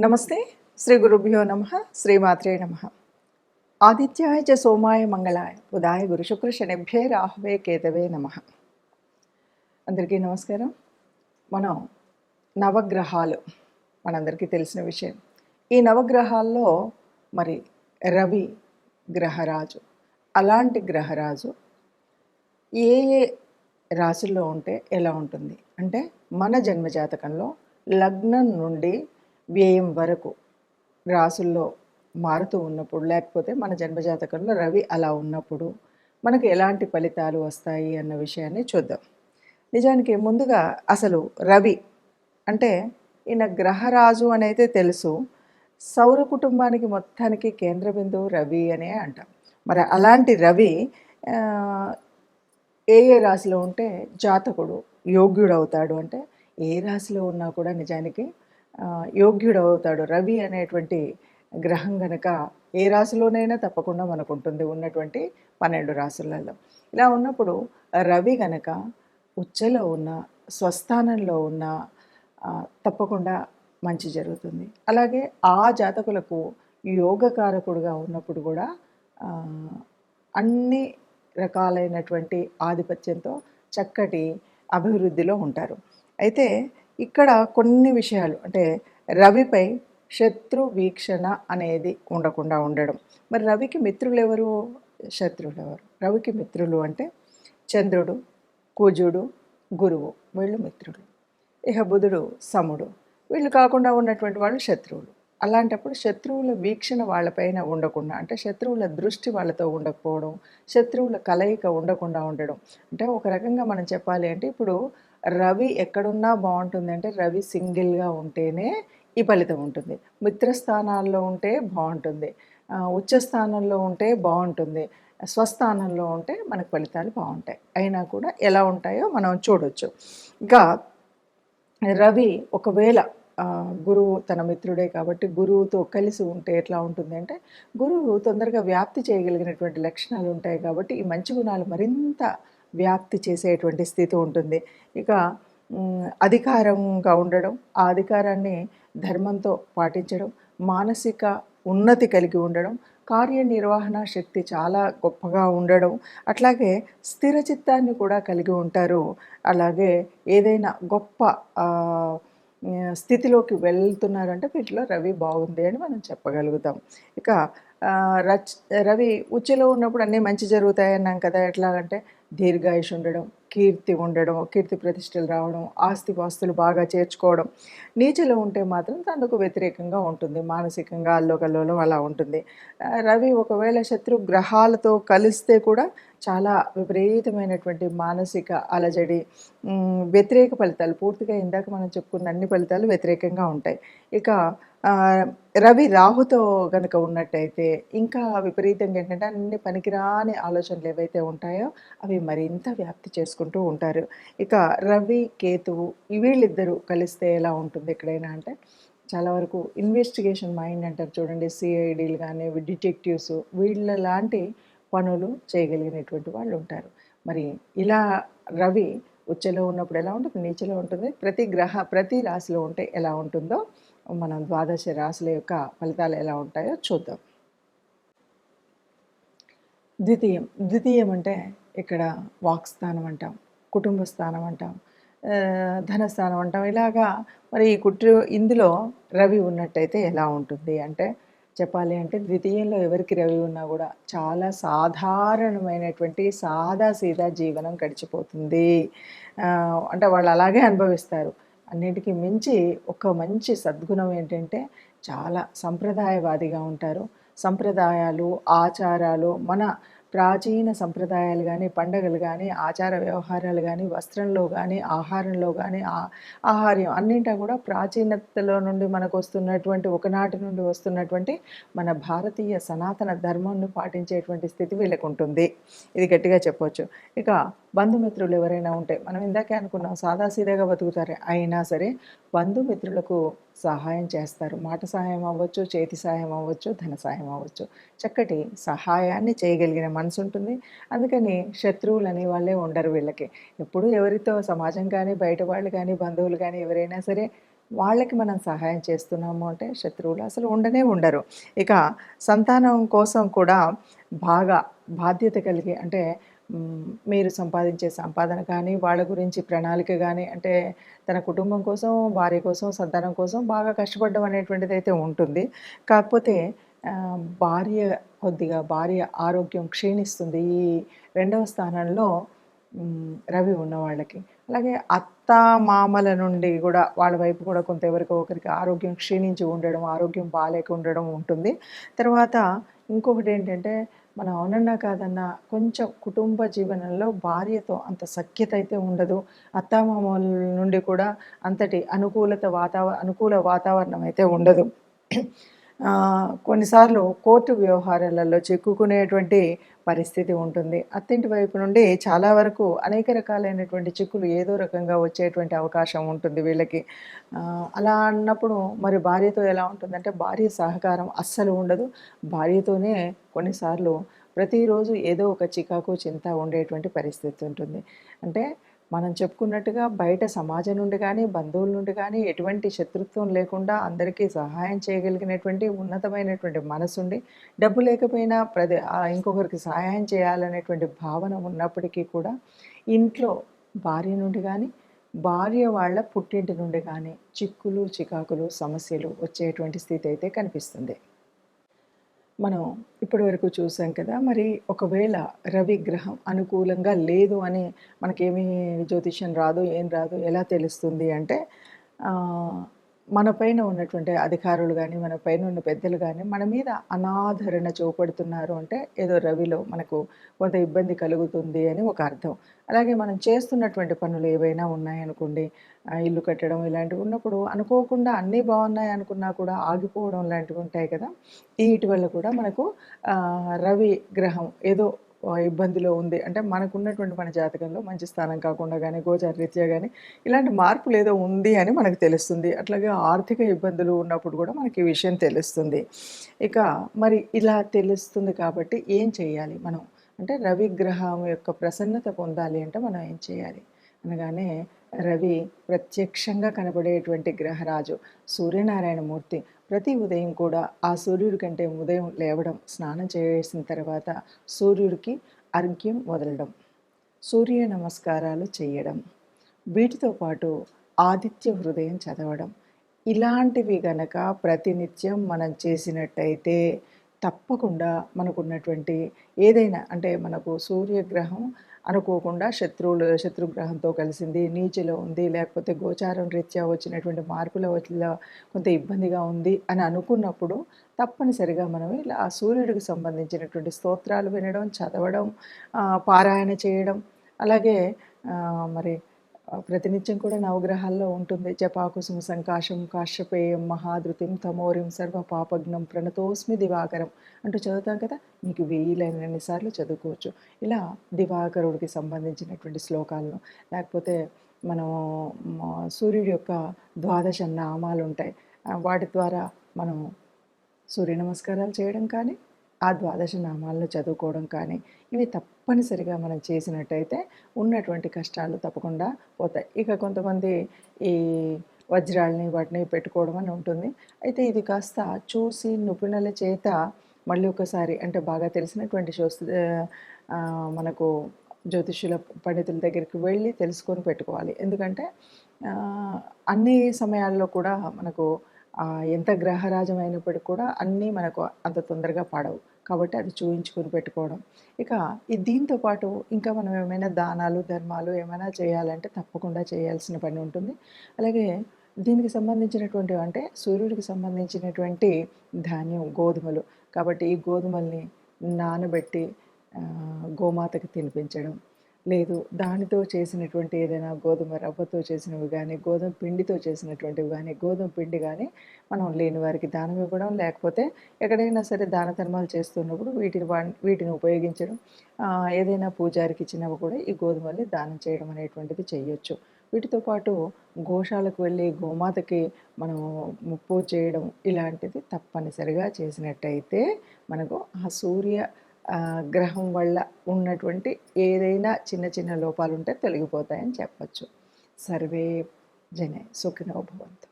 నమస్తే. శ్రీ గురుభ్యో నమ. శ్రీమాత్రే నమ. ఆదిత్యాయ చ సోమాయ మంగళాయ. ఉదాయ గురు శుక్ర శనిభ్యే రాహవే కేతవే నమ. అందరికీ నమస్కారం. మనం నవగ్రహాలు మనందరికీ తెలిసిన విషయం. ఈ నవగ్రహాల్లో మరి రవి గ్రహరాజు అలాంటి గ్రహరాజు ఏ ఏ రాశుల్లో ఉంటే ఎలా ఉంటుంది? అంటే మన జన్మజాతకంలో లగ్నం నుండి వ్యయం వరకు రాసుల్లో మారుతూ ఉన్నప్పుడు లేకపోతే మన జన్మజాతకంలో రవి అలా ఉన్నప్పుడు మనకు ఎలాంటి ఫలితాలు వస్తాయి అన్న విషయాన్ని చూద్దాం. నిజానికి ముందుగా అసలు రవి అంటే ఈయన గ్రహరాజు అనేది తెలుసు. సౌర కుటుంబానికి మొత్తానికి కేంద్ర బిందువు రవి అనే అంటాం. మరి అలాంటి రవి ఏ ఏ రాశిలో ఉంటే జాతకుడు యోగ్యుడు అవుతాడు అంటే ఏ రాశిలో ఉన్నా కూడా నిజానికి యోగ్యుడు అవుతాడు రవి అనేటువంటి గ్రహం గనక ఏ రాశిలోనైనా తప్పకుండా మనకు ఉంటుంది ఉన్నటువంటి పన్నెండు రాశులలో. ఇలా ఉన్నప్పుడు రవి గనక ఉచ్చలో ఉన్న స్వస్థానంలో ఉన్న తప్పకుండా మంచి జరుగుతుంది. అలాగే ఆ జాతకులకు యోగకారకుడుగా ఉన్నప్పుడు కూడా అన్ని రకాలైనటువంటి ఆధిపత్యంతో చక్కటి అభివృద్ధిలో ఉంటారు. అయితే ఇక్కడ కొన్ని విషయాలు అంటే రవిపై శత్రు వీక్షణ అనేది ఉండకుండా ఉండడం. మరి రవికి మిత్రులు ఎవరు? శత్రువులు ఎవరు? రవికి మిత్రులు అంటే చంద్రుడు కుజుడు గురువు. వీళ్ళు మిత్రులు. ఇక బుధుడు సముడు. వీళ్ళు కాకుండా ఉన్నటువంటి వాళ్ళు శత్రువులు. అలాంటప్పుడు శత్రువుల వీక్షణ వాళ్ళపైన ఉండకుండా అంటే శత్రువుల దృష్టి వాళ్ళతో ఉండకపోవడం శత్రువుల కలయిక ఉండకుండా ఉండడం. అంటే ఒక రకంగా మనం చెప్పాలి అంటే ఇప్పుడు రవి ఎక్కడున్నా బాగుంటుంది. అంటే రవి సింగిల్గా ఉంటేనే ఈ ఫలితం ఉంటుంది. మిత్రస్థానాల్లో ఉంటే బాగుంటుంది. ఉచ్చ స్థానంలో ఉంటే బాగుంటుంది. స్వస్థానంలో ఉంటే మనకు ఫలితాలు బాగుంటాయి. అయినా కూడా ఎలా ఉంటాయో మనం చూడొచ్చు. ఇంకా రవి ఒకవేళ గురువు తన మిత్రుడే కాబట్టి గురువుతో కలిసి ఉంటే ఎట్లా ఉంటుంది అంటే గురువు తొందరగా వ్యాప్తి చేయగలిగినటువంటి లక్షణాలు ఉంటాయి కాబట్టి ఈ మంచి గుణాలు మరింత వ్యాప్తి చేసేటువంటి స్థితి ఉంటుంది. ఇక అధికారంగా ఉండడం ఆ అధికారాన్ని ధర్మంతో పాటించడం మానసిక ఉన్నతి కలిగి ఉండడం కార్యనిర్వహణ శక్తి చాలా గొప్పగా ఉండడం అట్లాగే స్థిర చిత్తాన్ని కూడా కలిగి ఉంటారు. అలాగే ఏదైనా గొప్ప స్థితిలోకి వెళ్తున్నారంటే వీటిలో రవి బాగుంది అని మనం చెప్పగలుగుతాం. ఇక రచ్ రవి ఉచ్చలో ఉన్నప్పుడు అన్నీ మంచి జరుగుతాయి అన్నాం కదా ఎట్లాగంటే దీర్ఘాయుష్ ఉండడం కీర్తి ఉండడం కీర్తి ప్రతిష్టలు రావడం ఆస్తిపాస్తులు బాగా చేర్చుకోవడం. నీచలో ఉంటే మాత్రం తనకు వ్యతిరేకంగా ఉంటుంది. మానసికంగా అల్లోకల్లోలం అలా ఉంటుంది. రవి ఒకవేళ శత్రు గ్రహాలతో కలిస్తే కూడా చాలా విపరీతమైనటువంటి మానసిక అలజడి వ్యతిరేక ఫలితాలు. పూర్తిగా ఇందాక మనం చెప్పుకున్న అన్ని ఫలితాలు వ్యతిరేకంగా ఉంటాయి. ఇక రవి రాహుతో కనుక ఉన్నట్టయితే ఇంకా విపరీతంగా ఏంటంటే అన్ని పనికిరాని ఆలోచనలు ఏవైతే ఉంటాయో అవి మరింత వ్యాప్తి చేసుకుంటూ ఉంటారు. ఇక రవి కేతువు వీళ్ళిద్దరూ కలిస్తే ఎలా ఉంటుంది ఎక్కడైనా అంటే చాలా వరకు ఇన్వెస్టిగేషన్ మైండ్ అంటారు చూడండి సిఐడీలు కానీ డిటెక్టివ్స్ వీళ్ళ లాంటి పనులు చేయగలిగినటువంటి వాళ్ళు ఉంటారు. మరి ఇలా రవి ఉచ్చలో ఉన్నప్పుడు ఎలా ఉంటుంది నీచలో ఉంటుంది ప్రతి గ్రహ ప్రతి రాశిలో ఉంటే ఎలా ఉంటుందో మనం ద్వాదశ రాశుల యొక్క ఫలితాలు ఎలా ఉంటాయో చూద్దాం. ద్వితీయం. ద్వితీయం అంటే ఇక్కడ వాక్ స్థానం అంటాం కుటుంబ స్థానం అంటాం ధనస్థానం అంటాం. ఇలాగా మరి ఈ కుట్ర ఇందులో రవి ఉన్నట్టయితే ఎలా ఉంటుంది అంటే చెప్పాలి అంటే ద్వితీయంలో ఎవరికి రవి ఉన్నా కూడా చాలా సాధారణమైనటువంటి సాదా సీదా జీవనం గడిచిపోతుంది. అంటే వాళ్ళు అలాగే అనుభవిస్తారు. అన్నిటికీ మించి ఒక మంచి సద్గుణం ఏంటంటే చాలా సంప్రదాయవాదిగా ఉంటారు. సంప్రదాయాలు ఆచారాలు మన ప్రాచీన సంప్రదాయాలు కానీ పండగలు కానీ ఆచార వ్యవహారాలు కానీ వస్త్రంలో కానీ ఆహారంలో కానీ ఆ ఆహార్యం అన్నింటా కూడా ప్రాచీనతలో నుండి మనకు వస్తున్నటువంటి ఒకనాటి నుండి వస్తున్నటువంటి మన భారతీయ సనాతన ధర్మాన్ని పాటించేటువంటి స్థితి వీళ్ళకు ఉంటుంది. ఇది గట్టిగా చెప్పవచ్చు ఇక బంధుమిత్రులు ఎవరైనా ఉంటే మనం ఇందాకే అనుకున్నాం సాదాసీదాగా బతుకుతారు అయినా సరే బంధుమిత్రులకు సహాయం చేస్తారు. మాట సహాయం అవ్వచ్చు చేతి సహాయం అవ్వచ్చు ధన సహాయం అవ్వచ్చు. చక్కటి సహాయాన్ని చేయగలిగిన మనసు ఉంటుంది అందుకని శత్రువులు అనే వాళ్ళే ఉండరు వీళ్ళకి. ఎప్పుడు ఎవరితో సమాజం కానీ బయట వాళ్ళు కానీ బంధువులు కానీ ఎవరైనా సరే వాళ్ళకి మనం సహాయం చేస్తున్నాము అంటే శత్రువులు అసలు ఉండనే ఉండరు. ఇక సంతానం కోసం కూడా బాగా బాధ్యత కలిగి అంటే మీరు సంపాదించే సంపాదన కానీ వాళ్ళ గురించి ప్రణాళిక కానీ అంటే తన కుటుంబం కోసం భార్య కోసం సంతానం కోసం బాగా కష్టపడడం అనేటువంటిది అయితే ఉంటుంది. కాకపోతే భార్య కొద్దిగా భార్య ఆరోగ్యం క్షీణిస్తుంది. ఈ రెండవ స్థానంలో రవి ఉన్న వాళ్ళకి అలాగే అత్త మామల నుండి కూడా వాళ్ళ వైపు కూడా కొంత ఎవరికో ఒకరికి ఆరోగ్యం క్షీణించి ఉండడం ఆరోగ్యం బాగాలేక ఉండడం ఉంటుంది. తర్వాత ఇంకొకటి ఏంటంటే మనం అవునన్నా కాదన్నా కొంచెం కుటుంబ జీవనంలో భార్యతో అంత సఖ్యత అయితే ఉండదు. అత్తామామల నుండి కూడా అంతటి అనుకూలత వాతావరణ అనుకూల వాతావరణం అయితే ఉండదు. కొన్నిసార్లు కోర్టు వ్యవహారాలలో చిక్కుకునేటువంటి పరిస్థితి ఉంటుంది. అత్తింటి వైపు నుండి చాలా వరకు అనేక రకాలైనటువంటి చిక్కులు ఏదో రకంగా వచ్చేటువంటి అవకాశం ఉంటుంది వీళ్ళకి. అలా అన్నప్పుడు మరి భార్యతో ఎలా ఉంటుందంటే భార్య సహకారం అస్సలు ఉండదు. భార్యతోనే కొన్నిసార్లు ప్రతిరోజు ఏదో ఒక చికాకు చింత ఉండేటువంటి పరిస్థితి ఉంటుంది. అంటే మనం చెప్పుకున్నట్టుగా బయట సమాజం నుండి కానీ బంధువుల నుండి కానీ ఎటువంటి శత్రుత్వం లేకుండా అందరికీ సహాయం చేయగలిగినటువంటి ఉన్నతమైనటువంటి మనసుండి డబ్బు లేకపోయినా ప్రతి ఇంకొకరికి సహాయం చేయాలనేటువంటి భావన ఉన్నప్పటికీ కూడా ఇంట్లో భార్య నుండి కానీ భార్య వాళ్ళ పుట్టింటి నుండి కానీ చిక్కులు చికాకులు సమస్యలు వచ్చేటువంటి స్థితి అయితే కనిపిస్తుంది. మనం ఇప్పటి వరకు చూసాం కదా మరి ఒకవేళ రవి గ్రహం అనుకూలంగా లేదు అని మనకేమీ జ్యోతిష్యం రాదు ఏం రాదు ఎలా తెలుస్తుంది అంటే మన పైన ఉన్నటువంటి అధికారులు కానీ మన పైన ఉన్న పెద్దలు కానీ మన మీద అనాదరణ చూపడుతున్నారు అంటే ఏదో రవిలో మనకు కొంత ఇబ్బంది కలుగుతుంది అని ఒక అర్థం. అలాగే మనం చేస్తున్నటువంటి పనులు ఏవైనా ఉన్నాయనుకోండి ఇల్లు కట్టడం ఇలాంటివి ఉన్నప్పుడు అనుకోకుండా అన్నీ బాగున్నాయి అనుకున్నా కూడా ఆగిపోవడం లాంటివి ఉంటాయి కదా. వీటి వల్ల కూడా మనకు రవి గ్రహం ఏదో ఇబ్బందిలో ఉంది. అంటే మనకున్నటువంటి మన జాతకంలో మంచి స్థానం కాకుండా కానీ గోచార రీత్యా కానీ ఇలాంటి మార్పులు ఏదో ఉంది అని మనకు తెలుస్తుంది. అట్లాగే ఆర్థిక ఇబ్బందులు ఉన్నప్పుడు కూడా మనకి ఈ విషయం తెలుస్తుంది. ఇక మరి ఇలా తెలుస్తుంది కాబట్టి ఏం చేయాలి మనం? అంటే రవి గ్రహం యొక్క ప్రసన్నత పొందాలి అంటే మనం ఏం చేయాలి? అనగానే రవి ప్రత్యక్షంగా కనబడేటువంటి గ్రహరాజు సూర్యనారాయణ మూర్తి ప్రతి ఉదయం కూడా ఆ సూర్యుడి కంటే ఉదయం లేవడం స్నానం చేసిన తర్వాత సూర్యుడికి అర్ఘ్యం వదలడం సూర్య నమస్కారాలు చేయడం వీటితో పాటు ఆదిత్య హృదయం చదవడం. ఇలాంటివి గనక ప్రతినిత్యం మనం చేసినట్టయితే తప్పకుండా మనకున్నటువంటి ఏదైనా అంటే మనకు సూర్యగ్రహం అనుకోకుండా శత్రువులు శత్రుగ్రహంతో కలిసింది నీచిలో ఉంది లేకపోతే గోచారం రీత్యా వచ్చినటువంటి మార్పుల వల్ల కొంత ఇబ్బందిగా ఉంది అని అనుకున్నప్పుడు తప్పనిసరిగా మనం ఇలా ఆ సూర్యుడికి సంబంధించినటువంటి స్తోత్రాలు వినడం చదవడం పారాయణ చేయడం అలాగే మరి ప్రతినిత్యం కూడా నవగ్రహాల్లో ఉంటుంది. జపాకుసుమ సంకాశం కాశ్యపేయం మహాధృతిం తమోరిం సర్వ పాపజ్ఞం ప్రణతోస్మి దివాకరం అంటూ చదువుతాం కదా? మీకు వెయ్యిలైనన్ని సార్లు చదువుకోవచ్చు. ఇలా దివాకరుడికి సంబంధించినటువంటి శ్లోకాలను. లేకపోతే మనం సూర్యుడి యొక్క ద్వాదశ నామాలు ఉంటాయి. వాటి ద్వారా మనం సూర్య నమస్కారాలు చేయడం కానీ ఆ ద్వాదశ నామాలను చదువుకోవడం కానీ ఇవి తప్పనిసరిగా మనం చేసినట్టయితే ఉన్నటువంటి కష్టాలు తప్పకుండా పోతాయి. ఇక కొంతమంది ఈ వజ్రాలని వాటిని పెట్టుకోవడం అని ఉంటుంది. అయితే ఇది కాస్త చూసి నిపుణుల చేత మళ్ళీ ఒకసారి అంటే బాగా తెలిసినటువంటి శోస్ మనకు జ్యోతిష్యుల పండితుల దగ్గరికి వెళ్ళి తెలుసుకొని పెట్టుకోవాలి. ఎందుకంటే అన్ని సమయాల్లో కూడా మనకు ఎంత గ్రహరాజం అయినప్పటికీ కూడా అన్నీ మనకు అంత తొందరగా పాడవు. కాబట్టి అది చూయించుకొని పెట్టుకోవడం. ఇక ఈ దీంతో పాటు ఇంకా మనం ఏమైనా దానాలు ధర్మాలు ఏమైనా చేయాలంటే తప్పకుండా చేయాల్సిన పని ఉంటుంది. అలాగే దీనికి సంబంధించినటువంటి అంటే సూర్యుడికి సంబంధించినటువంటి ధాన్యం గోధుమలు. కాబట్టి ఈ గోధుమల్ని నానబెట్టి గోమాతకి తినిపించడం. లేదు దానితో చేసినటువంటి ఏదైనా గోధుమ రవ్వతో చేసినవి కానీ గోధుమ పిండితో చేసినటువంటివి కానీ గోధుమ పిండి కానీ మనం లేని వారికి దానం ఇవ్వడం. లేకపోతే ఎక్కడైనా సరే దాన ధర్మాలు చేస్తున్నప్పుడు వీటిని వీటిని ఉపయోగించడం. ఏదైనా పూజారికి ఇచ్చినవి కూడా ఈ గోధుమల్ని దానం చేయడం అనేటువంటిది చేయొచ్చు. వీటితో పాటు గోశాలకు వెళ్ళి గోమాతకి మనం ముప్పు చేయడం ఇలాంటిది తప్పనిసరిగా చేసినట్టయితే మనకు ఆ సూర్య గ్రహం వల్ల ఉన్నటువంటి ఏదైనా చిన్న చిన్న లోపాలు ఉంటే తొలగిపోతాయని చెప్పచ్చు. సర్వే జనే. సుఖినో భవంతు.